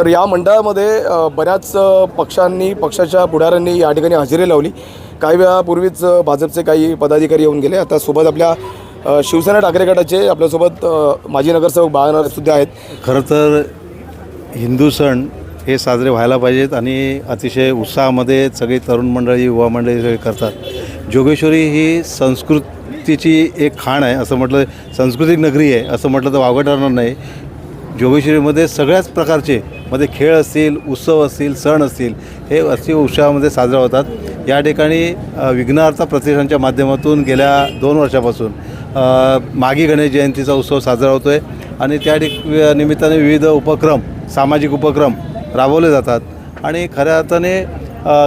तर या मंडळामध्ये बऱ्याच पक्षांनी पक्षाच्या पुढाऱ्यांनी या ठिकाणी हजेरी लावली. काही वेळापूर्वीच भाजपचे काही पदाधिकारी येऊन गेले. आता सोबत आपल्या शिवसेना ठाकरे गटाचे आपल्यासोबत माजी नगरसेवक बाळानाथ आहेत. खरं तर हिंदू सण हे साजरे व्हायला पाहिजेत आणि अतिशय उत्साहामध्ये सगळी तरुण मंडळी युवा मंडळी सगळे करतात. जोगेश्वरी ही संस्कृतीची एक खाण आहे. असं म्हटलं सांस्कृतिक नगरी आहे. असं म्हटलं तर वावगं ठरणार नाही. जोगेश्वरीमध्ये सगळ्याच प्रकारचे मध्ये खेळ असतील उत्सव असतील सण असतील हे अति उत्साहामध्ये साजरा होतात. या ठिकाणी विघ्नार्थ प्रतिष्ठानच्या माध्यमातून गेल्या दोन वर्षापासून मागी गणेश जयंतीचा उत्सव साजरा होतो आहे आणि त्या निमित्ताने विविध उपक्रम सामाजिक उपक्रम राबवले जातात. आणि खऱ्या अर्थाने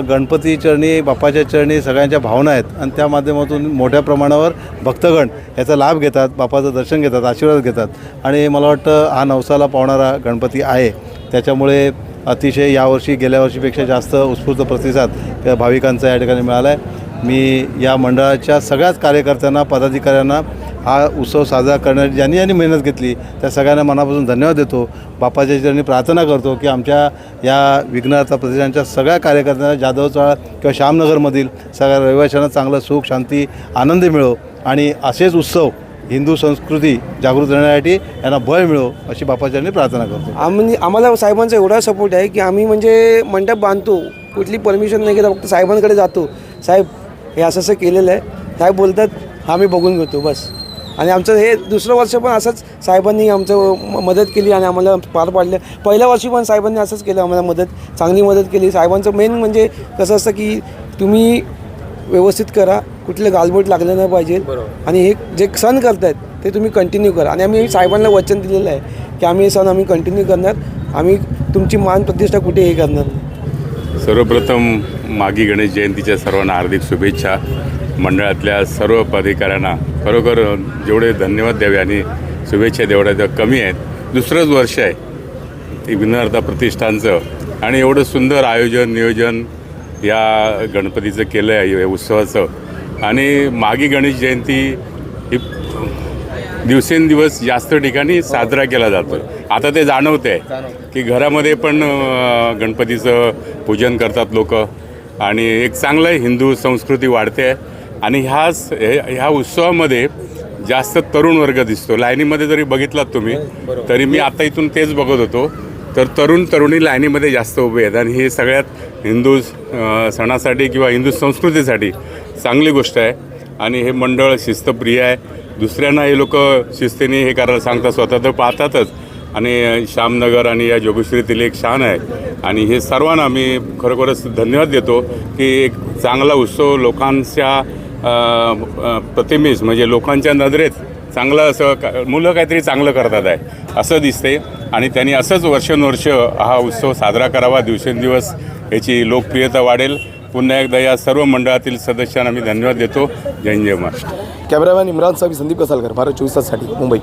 गणपती चरणी बाप्पाच्या चरणी सगळ्यांच्या भावना आहेत. आणि त्या माध्यमातून मोठ्या प्रमाणावर भक्तगण याचा लाभ घेतात बाप्पाचं दर्शन घेतात आशीर्वाद घेतात. आणि मला वाटतं हा नवसाला पावणारा गणपती आहे. त्याच्यामुळे अतिशय यावर्षी गेल्या वर्षीपेक्षा जास्त उत्स्फूर्त प्रतिसाद त्या भाविकांचा या ठिकाणी मिळाला आहे मी या मंडळाच्या सगळ्याच कार्यकर्त्यांना पदाधिकाऱ्यांना हा उत्सव साजरा करण्याची ज्यांनी ज्यांनी मेहनत घेतली त्या सगळ्यांना मनापासून धन्यवाद देतो. बापाच्या चरणी प्रार्थना करतो की आमच्या या विघ्नहर्ता प्रतिष्ठानच्या सगळ्या कार्यकर्त्यांना जाधवचा किंवा श्यामनगरमधील सगळ्या रहिवाशांना चांगलं सुख शांती आनंद मिळो आणि असेच उत्सव हिंदू संस्कृती जागृत करण्यासाठी यांना बळ मिळो अशी बाप्पाच्या प्रार्थना करतो. आम्ही आम्हाला साहेबांचा एवढा सपोर्ट आहे की आम्ही म्हणजे मंडप बांधतो कुठली परमिशन नाही घेता फक्त साहेबांकडे जातो. साहेब हे असं असं केलेलं आहे. साहेब बोलतात आम्ही बघून घेतो बस. आणि आमचं हे दुसरं वर्ष पण असंच साहेबांनी आमचं म- मदत केली आणि आम्हाला पार पाडलं. पहिल्या वर्षी पण साहेबांनी असंच केलं आम्हाला मदत चांगली मदत केली. साहेबांचं मेन म्हणजे कसं असतं की तुम्ही व्यवस्थित करा कुठलं गालबोट लागलं नाही पाहिजे. आणि हे जे सण करतायत ते तुम्ही कंटिन्यू करा. आणि आम्ही साहेबांना वचन दिलेलं आहे की आम्ही हे सण आम्ही कंटिन्यू करणार. आम्ही तुमची मान प्रतिष्ठा कुठे हे करणार. सर्वप्रथम मागी गणेश जयंतीच्या सर्वांना हार्दिक शुभेच्छा. मंडळातल्या सर्व पदाधिकाऱ्यांना खरोखर जेवढे धन्यवाद द्यावे आणि शुभेच्छा देवढ्या त्या कमी आहेत दुसरंच वर्ष आहे. ते विघ्नहर्ता प्रतिष्ठानचं आणि एवढं सुंदर आयोजन नियोजन या गणपतीचं केलं आहे या उत्सवाचं. आणि मागी गणेश जयंती ही दिवसेंदिवस जास्त ठिकाणी साजरा केला जातो. आता ते जाणवते आहे की घरामध्ये पण गणपतीचं पूजन करतात लोक. आणि एक चांगलं हिंदू संस्कृती वाढते. आहे आणि ह्याच हे- ह्या उत्सवामध्ये जास्त तरुण वर्ग दिसतो. लाईनीमध्ये जरी बघितलात तुम्ही तरी मी आता इथून तेच बघत होतो. तर तरुण तरुणी लाईनीमध्ये जास्त उभे आहेत. आणि हे सगळ्यात हिंदू सणासाठी किंवा हिंदू संस्कृतीसाठी चांगली गोष्ट आहे. आणि हे मंडळ शिस्तप्रिय आहे. दुसऱ्यांना हे लोक शिस्तीने हे करायला सांगतात स्वतः तर पाहतातच. आणि श्यामनगर आणि या जोगेश्वरीतील एक शान आहे. आणि हे सर्वांना मी खरोखरच धन्यवाद देतो की एक चांगला उत्सव लोकांच्या प्रतिमेस म्हणजे लोकांच्या नजरेत चांगलं असं का मुलं काहीतरी चांगलं करतात आहे असं दिसते. आणि त्यांनी असंच वर्षानुवर्ष हा उत्सव साजरा करावा दिवसेंदिवस याची लोकप्रियता वाढेल. पुन्हा एकदा या सर्व मंडळातील सदस्यांना मी धन्यवाद देतो. जय जय महाराष्ट्र. कॅमेरामॅन इम्रान साहेब संदीप कसालकर भारत चोवीस ताससाठी मुंबई.